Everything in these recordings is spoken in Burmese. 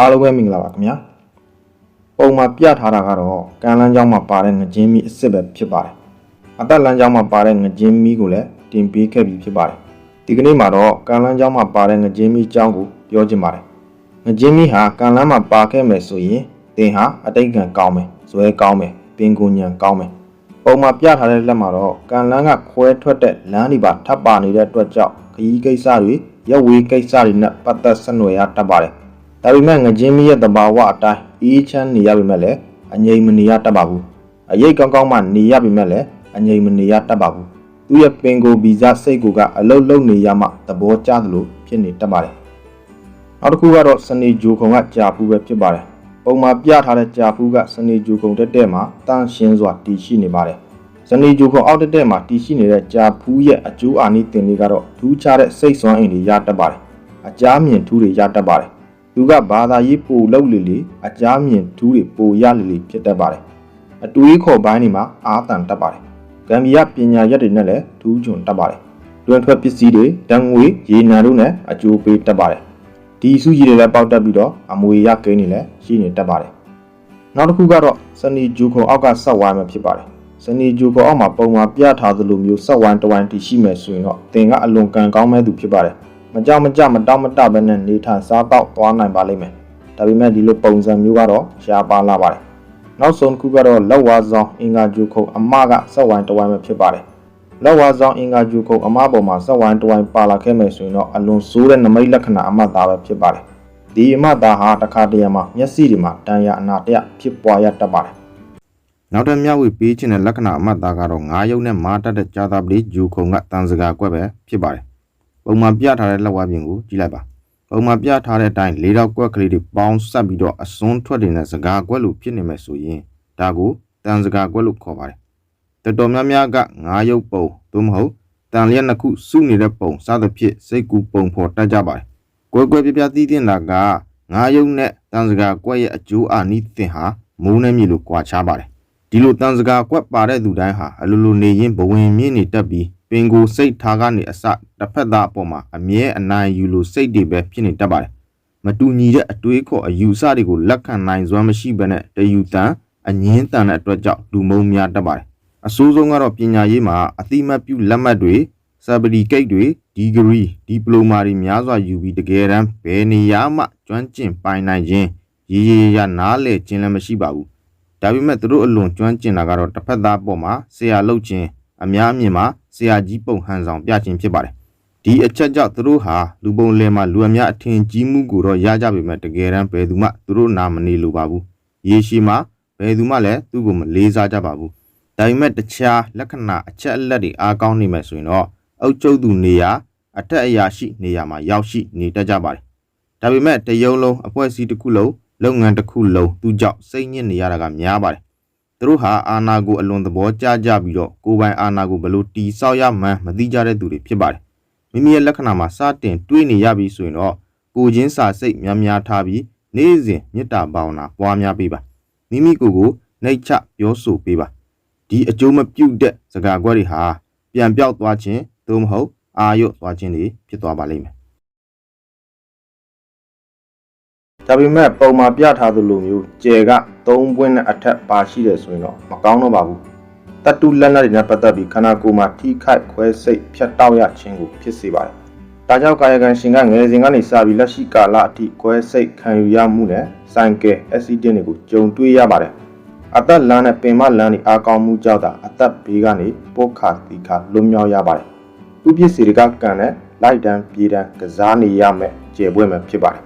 အားလုံးပဲမင်္ဂလာပါခင်ဗျာပုံမှာပြထားတာကတော့ကံလန်းကျောင်းမှာပါတဲ့ငကြင်းမီအစ်စ်ပဲဖြစ်ပါတယ်အသက်လန်းကျောင်းမှာပါတဲ့ငကြင်းမီကိုလည်းတင်ပေးခဲ့ပြီးဖြစ်ပါတယ်ဒီကနေ့မှာတော့ကံလန်းကျောင်းမှာပါတဲ့ငကြင်းမီကျောင်းကိုပြောချင်ပါတယ်ငကြင်းမီဟာကံလန်းမှာပါခဲ့မယ်ဆိုရင်သင်ဟာအတိတ်ကံကောင်းမယ်ဇွဲကောင်းမယ်ပင်ကိုညံကောင်းမယ်ပုံမှာပြထားတဲ့လက်မှာတော့ကံလန်းကခွဲထွက်တဲ့လမ်းတွေပါထပ်ပါနေတဲ့အတွက်ကြောင့်ခရီးကိစ္စတွေရက်ဝေးကိစ္စတွေနဲ့ပတ်သက်ဆက်နွယ်ရတတ်ပါတယ် ဒါပေမဲ့ငကြင်းမီရဲ့တဘာဝအတိုင်းအေးချမ်းနေရပေမဲ့လည်းအငြိမ်မနေရတတ်ပါဘူးအရေးကောင်းကောင်းမှနေရပေမဲ့လည်းအငြိမ်မနေရတတ်ပါဘူးသူ့ရဲ့ပင်ကိုဗီဇစိတ်ကိုကအလုတ်လုံနေရမှသဘောကျသလိုဖြစ်နေတတ်ပါတယ်နောက်တစ်ခုကတော့စနေဂျိုခုံကကြာဖူးပဲဖြစ်ပါတယ်ပုံမှာပြထားတဲ့ကြာဖူးကစနေဂျိုခုံတက်တဲ့မှာတန့်ရှင်းစွာတည်ရှိနေပါတယ်စနေဂျိုခုံအောက်တက်တဲ့မှာတည်ရှိနေတဲ့ကြာဖူးရဲ့အကျိုးအာနိသင်တွေကတော့ထူးခြားတဲ့စိတ်ဆွမ်းအင်တွေရတတ်ပါတယ်အကြမ်းမြင်ထူးတွေရတတ်ပါတယ် သူကဘာသာရေးပိုလောက်လေလေအကြမ်းမြင်ထူးတွေပိုရလေလေဖြစ်တတ်ပါတယ်အတွေးခေါ်ပိုင်းတွေမှာအာတန်တတ်ပါတယ်ဂမ်ဘီယာပညာရက်တွေနဲ့လည်းထူးချွန်တတ်ပါတယ်တွင်ထွက်ပစ္စည်းတွေတန်ငွေရေနံတို့နဲ့အကျိုးပေးတတ်ပါတယ်ဒီစုကြီးတွေလည်းပေါက်တက်ပြီးတော့အမွေရကိန်းတွေလည်းရှိနေတတ်ပါတယ်နောက်တစ်ခုကတော့စနီဂျူခုံအောက်ကဆက်ဝိုင်းမှာဖြစ်ပါတယ်စနီဂျူခုံအောက်မှာပုံမှာပြထားသလိုမျိုးဆက်ဝိုင်းတဝိုင်းတည်ရှိမယ်ဆိုရင်တော့သင်ကအလွန်ကံကောင်းမဲ့သူဖြစ်ပါတယ် မကြောက်မကြမတောက်မတပဲနဲ့နေထိုင်စားတော့သွားနိုင်ပါလိမ့်မယ်။ဒါပေမဲ့ဒီလိုပုံစံမျိုးကတော့ရှားပါလာပါတယ်။နောက်ဆုံးတစ်ခုကတော့လက်ဝါဆောင်အင်္ဂါဂျူခုံအမကဆက်ဝိုင်းတဝိုင်းပဲဖြစ်ပါတယ်။လက်ဝါဆောင်အင်္ဂါဂျူခုံအမပေါ်မှာဆက်ဝိုင်းတဝိုင်းပါလာခဲ့မယ်ဆိုရင်တော့အလွန်ဆိုးတဲ့နမိတ်လက္ခဏာအမသားပဲဖြစ်ပါတယ်။ဒီအမသားဟာတစ်ခါတရံမှာမျက်စိတွေမှာတန်ရာအနာတရဖြစ်ပွားရတတ်ပါတယ်။နောက်တဲ့မြဝေပေးခြင်းတဲ့လက္ခဏာအမတ်သားကတော့ငါးရုပ်နဲ့မာတက်တဲ့ကြာသာပတိဂျူခုံကတန်စကာကွက်ပဲဖြစ်ပါတယ်။ ပုံမှန်ပြထားတဲ့လက်ဝါးပြင်ကိုကြည့်လိုက်ပါပုံမှန်ပြထားတဲ့အတိုင်းလေးတော့ကွက်ကလေးတွေပေါင်းဆက်ပြီးတော့အစွန်းထွက်နေတဲ့စကားကွက်လို့ဖြစ်နေမယ်ဆိုရင်ဒါကိုတန်စကားကွက်လို့ခေါ်ပါတယ်တော်တော်များများကငါးရုပ်ပုံသို့မဟုတ်တန်လျက်နှစ်ခုစုနေတဲ့ပုံစသဖြင့်စိတ်ကူပုံဖော်တတ်ကြပါတယ်ကွက်ကွက်ပြပြသိတင်တာကငါးရုပ်နဲ့တန်စကားကွက်ရဲ့အကျိုးအာနိသင်ဟာမိုးနဲ့မြေလို့ကွာခြားပါတယ်ဒီလိုတန်စကားကွက်ပါတဲ့သူတိုင်းဟာအလိုလိုနေရင်ဘဝင်မြင့်နေတတ်ပြီး ပင်ကိုစိတ်ထားကနေအစတစ်ဖက်သားအပေါ်မှာအမြဲအနိုင်ယူလို့စိတ်တွေပဲဖြစ်နေတတ်ပါတယ်။မတူညီတဲ့အတွေးခေါ်အယူဆတွေကိုလက်ခံနိုင်စွမ်းမရှိဘဲနဲ့တယူတန်အငင်းတန်တဲ့အတွက်ကြောင့်လူမုံများတတ်ပါတယ်။အဆိုးဆုံးကတော့ပညာရေးမှာအတိမတ်ပြုလက်မှတ်တွေဆပ်ပရီကိတ်တွေဒီဂရီဒီပလိုမာတွေများစွာယူပြီးတကယ်တမ်းဘယ်နေရာမှကျွမ်းကျင်ပိုင်နိုင်ခြင်းရေရေရနားလေခြင်းလည်းမရှိပါဘူး။ဒါပေမဲ့သူတို့အလွန်ကျွမ်းကျင်တာကတော့တစ်ဖက်သားပေါ်မှာဆရာလုပ်ခြင်းအများအမြင်မှာ ဆရာကြီးပုံဟန်ဆောင်ပြခြင်းဖြစ်ပါတယ်။ဒီအချက်ကြောင့်သူတို့ဟာလူပုံလယ်မှာလူအများအထင်ကြီးမှုကိုတော့ရကြပေမဲ့တကယ်တမ်းဘယ်သူမှသူတို့နာမနေလိုပါဘူး။ရေရှိမှာဘယ်သူမှလည်းသူ့ကိုမလေးစားကြပါဘူး။ဒါပေမဲ့တခြားလက္ခဏာအချက်အလက်တွေအားကောင်းနေမယ်ဆိုရင်တော့အုတ်ကျုပ်သူနေရာအထက်အရာရှိနေရာမှာရောက်ရှိနေတတ်ကြပါတယ်။ဒါပေမဲ့တယုံလုံးအဖွဲ့အစည်းတစ်ခုလုံးလုပ်ငန်းတစ်ခုလုံးသူကြောင့်စိတ်ညစ်နေရတာကများပါတယ် သူတို့ဟာအာနာကိုအလွန်သဘောကျကြပြီးတော့ကိုယ်ပိုင်အာနာကိုဘယ်လိုတီဆောက်ရမှန်းမသိကြတဲ့သူတွေဖြစ်ပါတယ်မိမိရဲ့လက္ခဏာမှာစတင်တွေးနေရပြီဆိုရင်တော့ကိုချင်းစာစိတ်များများထားပြီးနေ့စဉ်မေတ္တာဘာဝနာပွားများပေးပါမိမိကိုယ်ကိုနှိတ်ချပြောဆိုပေးပါဒီအကျိုးမပြုတ်တဲ့စကားကွက်တွေဟာပြန်ပြောက်သွားခြင်းသို့မဟုတ်အာရုံသွားခြင်းတွေဖြစ်သွားပါလိမ့်မယ် ဒါပေမဲ့ပုံမှာပြထားသလိုမျိုးကျယ်က3ပွင့်နဲ့အထက်ပါရှိတယ်ဆိုရင်တော့မကောင်းတော့ပါဘူးတတူလက်နက်တွေနဲ့ပတ်သက်ပြီးခန္ဓာကိုယ်မှာထိခိုက်ခွဲစိတ်ဖြတ်တောက်ရခြင်းကိုဖြစ်စေပါတယ်။ဒါကြောင့်ကာယကံရှင်ကငယ်စဉ်ကနေစပြီးလက်ရှိကာလအထိခွဲစိတ်ခံယူရမှုနဲ့ဆိုင်ကယ်အက်ဆီဒင့်တွေကိုကြုံတွေ့ရပါတယ်။အသက်လမ်းနဲ့ပင်မလမ်းတွေအားကောင်းမှုကြောင့်သာအသက်ဘေးကနေပို့ခါတီခါလွတ်မြောက်ရပါတယ်။ဥပ္ပစ္စည်းတွေကကံနဲ့လိုက်တန်းပြေးတန်းကစားနေရမယ်ကျေပွင့်မယ်ဖြစ်ပါတယ်။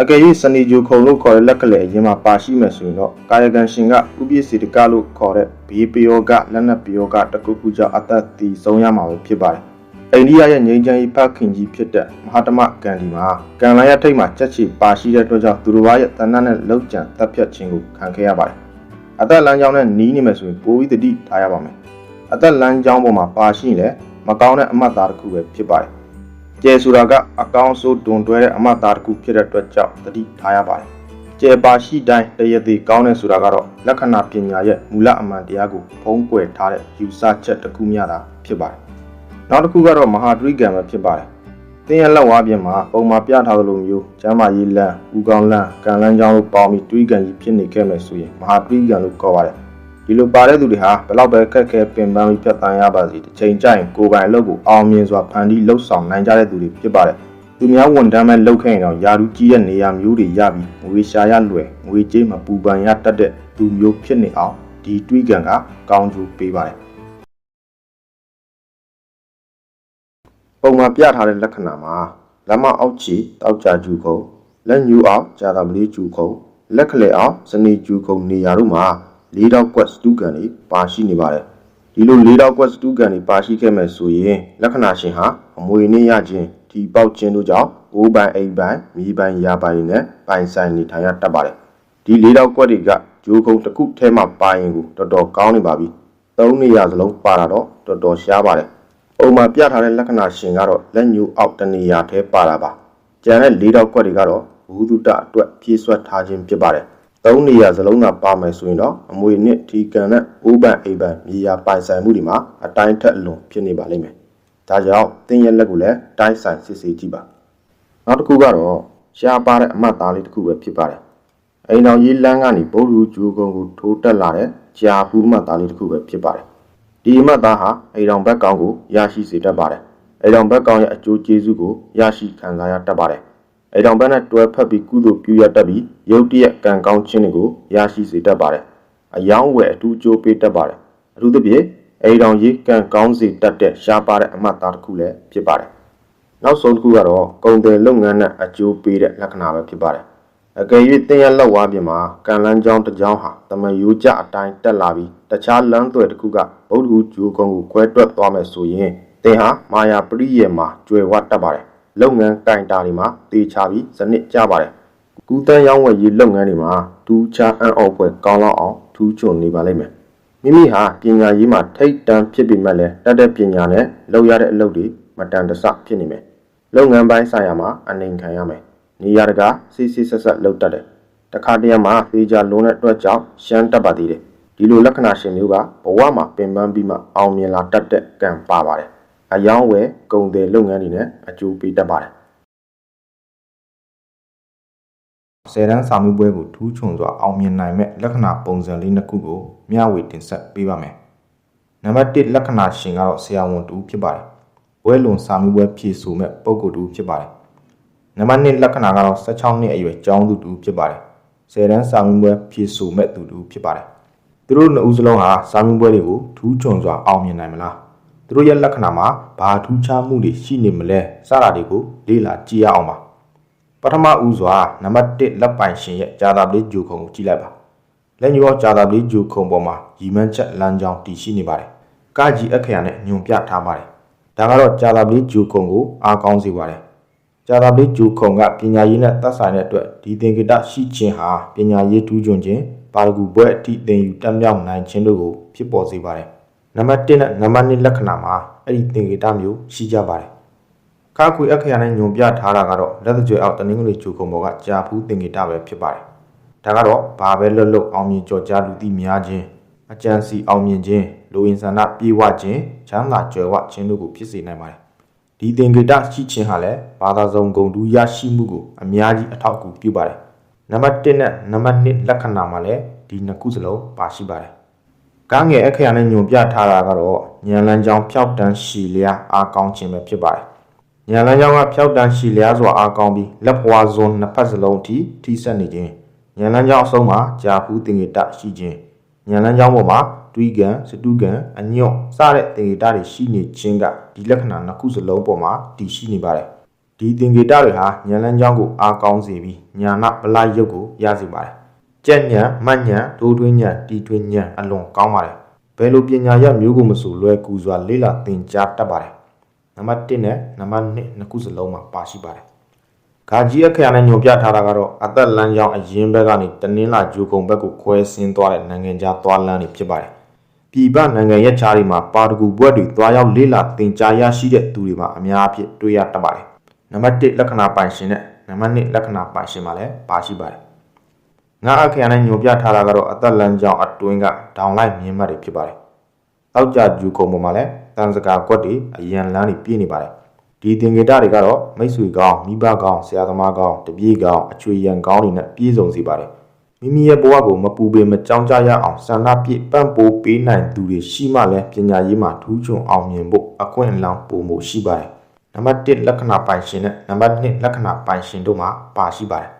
အကယ်၍စနီဂျူခုံလို့ခေါ်တဲ့လက်ကလေးအရင်မှာပါရှိမယ်ဆိုရင်တော့ကာယကံရှင်ကဥပ္ပစ္စည်းတကလို့ခေါ်တဲ့ဘေးပယောကလက်နက်ပယောကတခုခုကြောင့်အသက်တည်ဆုံးရမှာပဲဖြစ်ပါတယ်။အိန္ဒိယရဲ့ငြိမ်းချမ်းရေးဖခင်ကြီးဖြစ်တဲ့မဟာတမဂန္ဒီမှာကံလန်ရထိတ်မှာချက်ချီပါရှိတဲ့အတွက်ကြောင့်သူတို့ရဲ့တဏ္ဍနဲ့လောက်ကျန်တပ်ဖြတ်ခြင်းကိုခံခဲ့ရပါတယ်။အသက်လမ်းကြောင်းနဲ့နီးနေမယ်ဆိုရင်ပိုပြီးတတိထားရပါမယ်။အသက်လမ်းကြောင်းပေါ်မှာပါရှိရင်လည်းမကောင်းတဲ့အမှတ်သားတစ်ခုပဲဖြစ်ပါတယ်။ ကျဲဆိုတာကအကောင်းဆုံးတွန်တွဲတဲ့အမှတ်သားတစ်ခုဖြစ်တဲ့အတွက်ကြောင့်တတိထားရပါတယ်။ကျဲပါရှိတိုင်းတရသေးကောင်းတဲ့ဆိုတာကတော့လက္ခဏာပညာရဲ့မူလအမှန်တရားကိုဖုံးကွယ်ထားတဲ့ယူဆချက်တစ်ခုမျှတာဖြစ်ပါတယ်။နောက်တစ်ခုကတော့မဟာဒရိကံပဲဖြစ်ပါတယ်။တင်းရလက်ဝါးပြင်မှာပုံမှာပြထားသလိုမျိုးကျမ်းမာရေးလမ်း၊ဥကောင်းလမ်း၊ကံလမ်းကြောင်းတို့ပေါင်းပြီးတွေးကန်ကြီးဖြစ်နေခဲ့မယ်ဆိုရင်မဟာတွေးကန်လို့ခေါ်ပါတယ်။ ဒီလိုပါတဲ့သူတွေဟာဘယ်တော့ပဲခက်ခဲပင်ပန်းပြီးဖြတ်တန်းရပါစေတစ်ချိန်ကျရင်ကိုယ်ပိုင်အလုပ်ကိုအောင်မြင်စွာဖန်တီးလှုပ်ဆောင်နိုင်ကြတဲ့သူတွေဖြစ်ပါတယ်။သူများဝန်ထမ်းမဲ့လုပ်ခဲ့ရင်တော့ယာရုကြီးရဲ့နေရာမျိုးတွေရပြီးငွေရှာရလွယ်ငွေကြေးမပူပန်ရတတ်တဲ့သူမျိုးဖြစ်နေအောင်ဒီတွေးကန်ကကောင်းကျိုးပေးပါတယ်။ပုံမှန်ပြထားတဲ့လက္ခဏာမှာလက်မအောက်ခြေတောက်ကြကျူခုံလက်ညူအောင်ကြာတာပလေးကျူခုံလက်ခလေအောင်စနေကျူခုံနေရာတို့မှာ လေးတောက်ကွက်စတူကန်တွေပါရှိနေပါတယ်ဒီလိုလေးတောက်ကွက်စတူကန်တွေပါရှိခဲ့မယ်ဆိုရင်လက္ခဏာရှင်ဟာအမွေနှင်းရခြင်းဒီပေါက်ခြင်းတို့ကြောင့်အိုးပိုင်အိမ်ပိုင်မိပိုင်ရာပိုင်တွေနဲ့ပိုင်ဆိုင်နေထိုင်ရတတ်ပါတယ်ဒီလေးတောက်ကွက်တွေကဂျိုးခုံတစ်ခုထဲမှာပါရင်ကိုတော်တော်ကောင်းနေပါပြီသုံးနေရာစလုံးပါတာတော့တော်တော်ရှားပါတယ်ပုံမှာပြထားတဲ့လက္ခဏာရှင်ကတော့လက်ညှိုးအောက်တနေရာထဲပါတာပါ။ကျန်တဲ့၄တောက်ကွက်တွေကတော့ဘုဟုတအတွက်ဖြည့်ဆွတ်ထားခြင်းဖြစ်ပါတယ်။ သုံးနေရာစလုံးသာပါမယ်ဆိုရင်တော့အမွေနှစ်ထီကန်နဲ့အိုးပန်အိမ်ပန်မြေယာပိုင်ဆိုင်မှုတွေမှာအတိုင်းထက်အလွန်ဖြစ်နေပါလိမ့်မယ်။ဒါကြောင့်တင်းရဲ့လက်ကိုလည်းတိုင်းဆိုင်စစ်ဆေးကြည့်ပါ။နောက်တစ်ခုကတော့ရှားပါတဲ့အမှတ်သားလေးတစ်ခုပဲဖြစ်ပါတယ်။အိမ်တော်ကြီးလမ်းကနေဗုဒ္ဓဟူဂျိုးကုန်းကိုထိုးတက်လာတဲ့ကြာဖူးအမှတ်သားလေးတစ်ခုပဲဖြစ်ပါတယ်။ဒီအမတ်သားဟာအိမ်တော်ဘက်ကောင်ကိုရရှိစေတတ်ပါတယ်။အိမ်တော်ဘက်ကောင်ရဲ့အကျိုးကျေးဇူးကိုရရှိခံစားရတတ်ပါတယ်။ အိမ်တော်ဘက်နဲ့တွဲဖက်ပြီးကုသိုလ်ပြုရတတ်ပြီးရုပ်တရက်ကံကောင်းခြင်းတွေကိုရရှိစေတတ်ပါတယ်။အယောင်းဝယ်အထူးကြိုးပေးတတ်ပါတယ်။အထူးသဖြင့်အိမ်တော်ကြီးကံကောင်းစေတတ်တဲ့ရှားပါတဲ့အမတ်သားတစ်ခုလည်းဖြစ်ပါတယ်။နောက်ဆုံးတစ်ခုကတော့ကုန်တယ်လုပ်ငန်းနဲ့အကျိုးပေးတဲ့လက္ခဏာပဲဖြစ်ပါတယ်။အကယ်၍တင်းရလက်ဝါးပြင်မှာကံလန်းချောင်းတစ်ချောင်းဟာတမယိုးကြအတိုင်းတက်လာပြီးတခြားလမ်းသွယ်တစ်ခုကဗုဒ္ဓဟူဂျိုးကုန်းကိုခွဲတွက်သွားမယ်ဆိုရင်တင်းဟာမာယာပရိယေမှာကျွယ်ဝတတ်ပါတယ်။ လုပ်ငန်းကင်တာတွေမှာတေချာပြီးစနစ်ကျပါတယ်။ကူးတန်းရောင်းဝယ်ရေးလုပ်ငန်းတွေမှာဒူးချအံ့ဩဖွယ်ကောင်းလောက်အောင်ထူးချွန်နေပါလိမ့်မယ်။မိမိဟာပညာရေးမှာထိတ်တန်းဖြစ်ပေမဲ့လည်းတတ်တဲ့ပညာနဲ့လုပ်ရတဲ့အလုပ်တွေမတန်တဆဖြစ်နေမယ်။လုပ်ငန်းပိုင်းဆိုင်ရာမှာအနေခံရမယ်။နေရာတကာစစ်စစ်ဆက်ဆက်လုပ်တတ်တယ်။တခါတရံမှာသေချာလုံးတဲ့အတွက်ကြောင့်ရှမ်းတတ်ပါသေးတယ်။ဒီလိုလက္ခဏာရှင်မျိုးကဘဝမှာပင်ပန်းပြီးမှအောင်မြင်လာတတ်တဲ့ကံပါပါတယ်။ အယောင်းဝယ်ကုန်တယ်လုပ်ငန်းတွေနဲ့အကျိုးပေးတတ်ပါတယ်။ဆယ်တန်းစာမှုပွဲကိုထူးချွန်စွာအောင်မြင်နိုင်မဲ့လက္ခဏာပုံစံလေးနှစ်ခုကိုမျှဝေတင်ဆက်ပေးပါမယ်။နံပါတ်1လက္ခဏာရှင်ကတော့ဆရာဝန်တူဖြစ်ပါတယ်။ဘွဲလွန်စာမှုပွဲဖြည့်ဆိုမဲ့ပုံကိုယ်တူဖြစ်ပါတယ်။နံပါတ်2လက္ခဏာကတော့16နှစ်အရွယ်ကျောင်းသူတူဖြစ်ပါတယ်။ဆယ်တန်းစာမှုပွဲဖြည့်ဆိုမဲ့သူတူဖြစ်ပါတယ်။သူတို့နှစ်ဦးစလုံးဟာစာမှုပွဲတွေကိုထူးချွန်စွာအောင်မြင်နိုင်မလား။ သူတို့ရဲ့လက္ခဏာမှာဘာထူးခြားမှုတွေရှိနေမလဲစတာတွေကိုလေ့လာကြည့်ရအောင်ပါ။ပထမဦးစွာနံပါတ်1လက်ပိုင်ရှင်ရဲ့ဂျာတာပလေးဂျိုခုံကိုကြည့်လိုက်ပါလက်ညှိုးအောင်ဂျာတာပလေးဂျိုခုံပေါ်မှာရီမန်းချက်လမ်းကြောင်းတည်ရှိနေပါတယ်ကကြီးအခရာနဲ့ညွန်ပြထားပါတယ်ဒါကတော့ဂျာတာပလေးဂျိုခုံကိုအားကောင်းစေပါတယ်ဂျာတာပလေးဂျိုခုံကပညာရေးနဲ့သက်ဆိုင်တဲ့အတွက်ဒီသင်္ကေတရှိခြင်းဟာပညာရေးထူးချွန်ခြင်းပါရဂူဘွဲ့အထိသင်ယူတက်မြောက်နိုင်ခြင်းတို့ကိုဖြစ်ပေါ်စေပါတယ် နံပါတ်1နဲ့နံပါတ်2လက္ခဏာမှာအဲ့ဒီသင်္ကေတမျိုးရှိကြပါတယ်ခါခွေအခရာနဲ့ညွန်ပြထားတာကတော့လက်သကြွယ်အောက်တနင်္ဂနွေဂျူကုံဘောကကြာဖူးသင်္ကေတပဲဖြစ်ပါတယ်။ဒါကတော့ဘာပဲလွတ်လွတ်အောင်မြင်ကြော်ကြားလူသိများခြင်းအကြံစီအောင်မြင်ခြင်းလူဝင်ဆန္ဒပြေဝခြင်းချမ်းသာကြွယ်ဝခြင်းတို့ကိုဖြစ်စေနိုင်ပါတယ်။ဒီသင်္ကေတရှိခြင်းဟာလည်းဘာသာစုံဂုံတူရရှိမှုကိုအများကြီးအထောက်အကူပြုပါတယ်။နံပါတ်1နဲ့နံပါတ်2လက္ခဏာမှာလည်းဒီနှစ်ခုစလုံးပါရှိပါတယ်။ ကားငယ်အခရာနဲ့ညွန်ပြထားတာကတော့ညံလန်းချောင်းဖြောက်တန်းရှည်လျားအားကောင်းခြင်းပဲဖြစ်ပါတယ်။ညံလန်းချောင်းကဖြောက်တန်းရှည်လျားစွာအားကောင်းပြီးလက်ဖွာဇွန်နှစ်ဖက်စလုံးအထိထိဆက်နေခြင်းညံလန်းချောင်းအဆုံးမှာကြာဖူးတင်ကေတရှိခြင်းညံလန်းချောင်းပေါ်မှာတွေးကန်စတူးကန်အညွန့်စတဲ့တင်ကေတတွေရှိနေခြင်းကဒီလက္ခဏာနှစ်ခုစလုံးပေါ်မှာတည်ရှိနေပါတယ်။ဒီတင်ကေတတွေဟာညံလန်းချောင်းကိုအားကောင်းစေပြီးညာနာပလရုပ်ကိုရစေပါတယ်။ ကြက်ညံမတ်ညံဒိုးတွင်းညံတီတွင်းညံအလွန်ကောင်းပါတယ်ဘယ်လိုပညာရမျိုးကိုမဆိုလွယ်ကူစွာလေ့လာသင်ကြားတတ်ပါတယ်နံပါတ်1နဲ့နံပါတ်2နှစ်ခုစလုံးမှာပါရှိပါတယ်ဂါကြီးအခရာနဲ့ညွန်ပြထားတာကတော့အသက်လမ်းကြောင်းအရင်ဘက်ကနေတနင်္လာဂျိုကုံဘက်ကိုခွဲဆင်းသွားတဲ့နိုင်ငံခြားသွားလမ်းတွေဖြစ်ပါတယ်ပြည်ပနိုင်ငံရဲ့ခြားတွေမှာပါတကူဘွက်တွေသွားရောက်လေ့လာသင်ကြားရရှိတဲ့သူတွေမှာအများအပြားတွေ့ရတတ်ပါတယ်နံပါတ်1လက္ခဏာပိုင်ရှင်နဲ့နံပါတ်2လက္ခဏာပိုင်ရှင်မှာလည်းပါရှိပါတယ် ငါအခရာနဲ့ညွန်ပြထားတာကတော့အသက်လမ်းကြောင်းအတွင်းကဒေါင်လိုက်မြင်းမတ်တွေဖြစ်ပါတယ်။တောက်ကြဂျူကုံပေါ်မှာလည်းတန်စကာကွက်တွေအရန်လန်းတွေပြည့်နေပါတယ်။ဒီဒီသင်္ကေတတွေကတော့မိတ်ဆွေကောင်းမိဘကောင်းဆရာသမားကောင်းတပည့်ကောင်းအချွေရန်ကောင်းတွေနဲ့ပြည့်စုံစေပါတယ်မိမိရဲ့ဘဝကိုမပူပင်မကြောင်းကြရအောင်ဆန္ဒပြည့်ပန့်ပိုးပေးနိုင်သူတွေရှိမှလည်းပညာရေးမှာထူးချွန်အောင်မြင်ဖို့အခွင့်အလမ်းပိုမိုရှိပါတယ်နံပါတ်1လက္ခဏာပိုင်ရှင်နဲ့နံပါတ်2လက္ခဏာပိုင်ရှင်တို့မှာပါရှိပါတယ်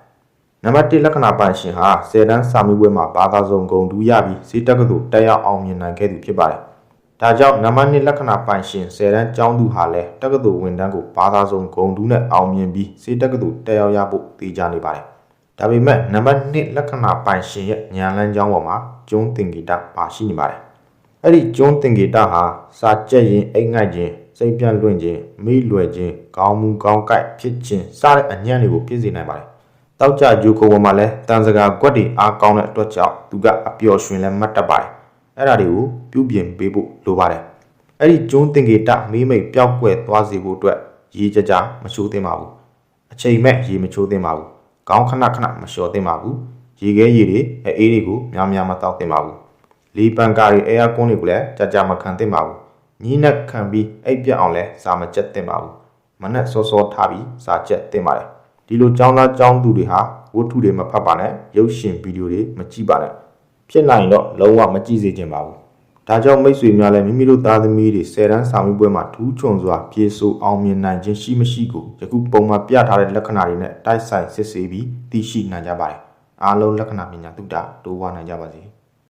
နံပါတ်1လက္ခဏာပိုင်ရှင်ဟာ10တန်းစာမေးပွဲမှာဘာသာစုံဂုဏ်ထူးရပြီးစေတက္ကသိုလ်တက်ရောက်အောင်မြင်နိုင်ခဲ့သူဖြစ်ပါတယ်။ဒါကြောင့်နံပါတ်2လက္ခဏာပိုင်ရှင်10တန်းကျောင်းသူဟာလည်းတက္ကသိုလ်ဝင်တန်းကိုဘာသာစုံဂုဏ်ထူးနဲ့အောင်မြင်ပြီးစေတက္ကသိုလ်တက်ရောက်ရဖို့တည်ကြနေပါတယ်။ဒါပေမဲ့နံပါတ်2လက္ခဏာပိုင်ရှင်ရဲ့ဉာဏ်လန်းကျောင်းပေါ်မှာကျုံးသင်္ကေတပါရှိနေပါတယ်။အဲ့ဒီကျုံးသင်္ကေတဟာစာကြက်ရင်အိတ်ငိုက်ခြင်းစိတ်ပြန့်လွင့်ခြင်းမိလွယ်ခြင်းကောင်းမှုကောင်းကိုက်ဖြစ်ခြင်းစတဲ့အညံ့တွေကိုပြည့်စုံနိုင်ပါတယ်။ တောက်ကြဂျူကုံပေါ်မှာလဲတန်စကာကွက်တွေအားကောင်းတဲ့အတွက်ကြောင့်သူကအပျော်ရွှင်လဲမှတ်တတ်ပါတယ်အဲ့ဒါတွေကိုပြုပြင်ပေးဖို့လိုပါတယ်အဲ့ဒီကျွန်းတင်ကေတမေးမိတ်ပျောက်ကွယ်သွားစေဖို့အတွက်ရေကြကြမချိုးသင့်ပါဘူးအချိန်မဲ့ရေမချိုးသင့်ပါဘူးကောင်းခဏခဏမလျှော်သင့်ပါဘူးရေခဲရေတွေအေးတွေကိုများများမတောက်သင့်ပါဘူးလီပန်ကာတွေအဲယာကွန်းတွေကိုလည်းကြာကြာမခံသင့်ပါဘူးညီးနဲ့ခံပြီးအိပ်ပြတ်အောင်လဲစာမကြက်သင့်ပါဘူးမနဲ့စောစောထားပြီးစာချက်တင်ပါတယ် ဒီလိုចောင်းသားចောင်းသူတွေဟာဝတ္ထုတွေမဖတ်ပါနဲ့ရုပ်ရှင်ဗီဒီယိုတွေမကြည့်ပါနဲ့ဖြစ်နိုင်တော့လုံးဝမကြည့်စေချင်ပါဘူးဒါကြောင့်မိတ်ဆွေများလည်းမိမိတို့သားသမီးတွေဆယ်တန်းစာမေးပွဲမှာထူးချွန်စွာပြေဆိုအောင်မြင်နိုင်ခြင်းရှိမရှိကိုယခုပုံမှန်ပြထားတဲ့လက္ခဏာတွေနဲ့တိုက်ဆိုင်စစ်ဆေးပြီးသိရှိနိုင်ကြပါတယ်အားလုံးလက္ခဏာပညာသုတတိုးဝါနိုင်ကြပါစေ